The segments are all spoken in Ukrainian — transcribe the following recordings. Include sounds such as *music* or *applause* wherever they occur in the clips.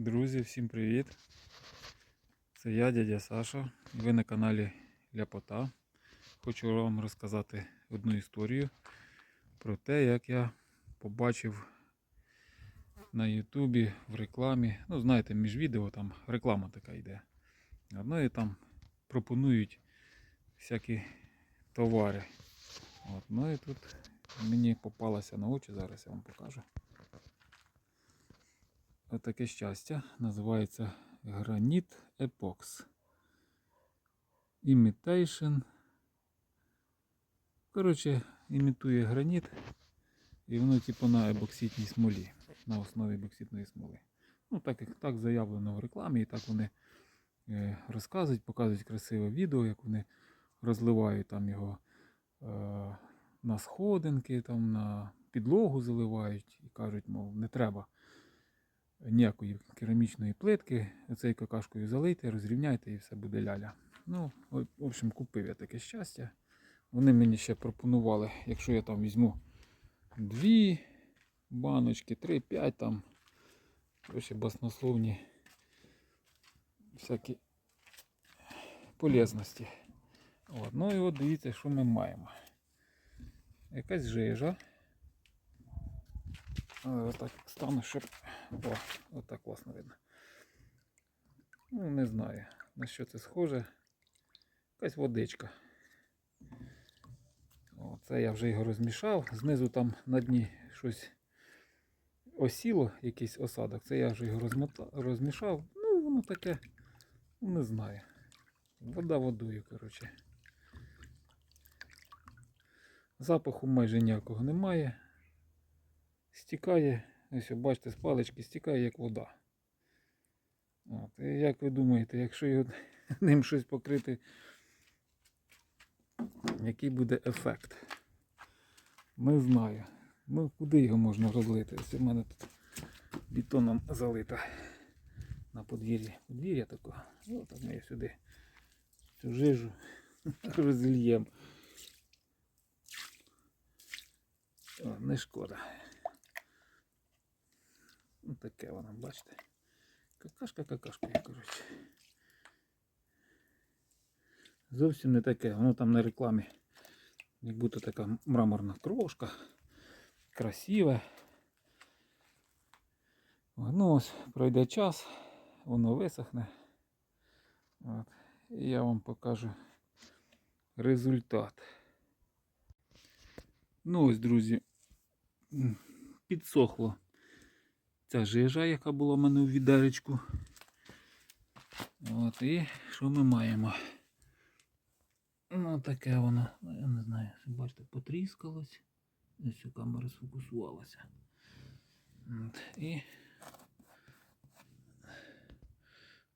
Друзі, всім привіт! Це я, дядя Саша. Ви на каналі Ляпота. Хочу вам розказати одну історію про те, як я побачив на Ютубі в рекламі. Ну, знаєте, між відео там реклама така йде. Одно і там пропонують всякі товари. От, ну і тут мені попалося на очі, зараз я вам покажу. Отаке щастя. Називається Граніт Епокс. Imitation. Коротше, імітує граніт. І воно типу на ебокситній смолі. На основі бокситної смоли. Ну, так як так заявлено в рекламі, і так вони е, розказують, показують красиве відео, як вони розливають там його е, на сходинки, там на підлогу заливають і кажуть, мов, не треба ніякої керамічної плитки, оцею какашкою залийте, розрівняйте і все буде ляля. Ну, в общем, купив я таке щастя. Вони мені ще пропонували, якщо я там візьму дві баночки, три, п'ять там. Короче, баснословні всякі полезності. От. Ну і от дивіться, що ми маємо. Якась жижа. Але так стану, щоб... О, отак класно видно. Ну, не знаю, на що це схоже. Якась водичка. О, це я вже його розмішав. Знизу там на дні щось осіло, якийсь осадок. Це я вже його розмішав. Ну, воно таке, не знаю. Вода водою, коротше. Запаху майже ніякого немає стікає, ось бачите, з палички стікає як вода. От. І як ви думаєте, якщо його *laughs* ним щось покрити, який буде ефект? Не знаю. Ну, куди його можна розлити? Ось у мене тут бетоном залито на подвір'ї. Подвір'я таке. Ось так ми сюди цю жижу *laughs* розільємо. Не шкода. Таке воно, бачите. Какашка, какашка, коротше. Зовсім не таке, воно там на рекламі. Як будто така мраморна крошка. Красиве. Ну ось пройде час, воно висохне. От. І я вам покажу результат. Ну ось, друзі, підсохло ця жижа, яка була в мене у відеречку. От, і що ми маємо? Ну таке воно, ну, я не знаю, бачите, потріскалось. Ось камера сфокусувалася. От, і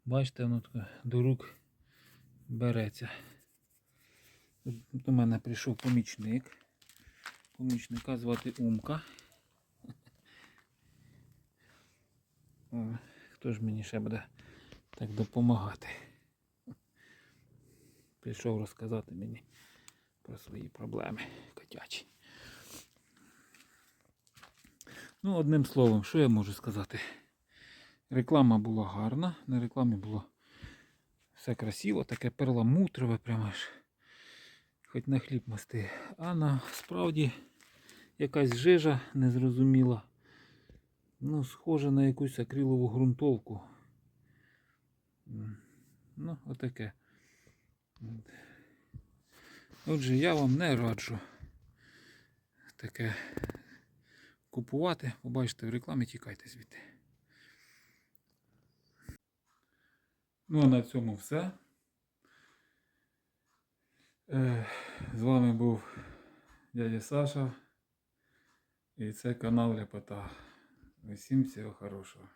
бачите, воно таке до рук береться. До мене прийшов помічник. Помічника звати Умка. Хто ж мені ще буде так допомагати? Прийшов розказати мені про свої проблеми котячі. Ну, одним словом, що я можу сказати? Реклама була гарна, на рекламі було все красиво, таке перламутрове, прямо аж хоч на хліб масти. А насправді якась жижа незрозуміла. Ну, схоже на якусь акрилову ґрунтовку. Ну, отаке. Отже, я вам не раджу таке купувати. Побачите в рекламі, тікайте звідти. Ну, а на цьому все. Е, З вами був дядя Саша. І це канал Ляпота. Усім всього хорошого.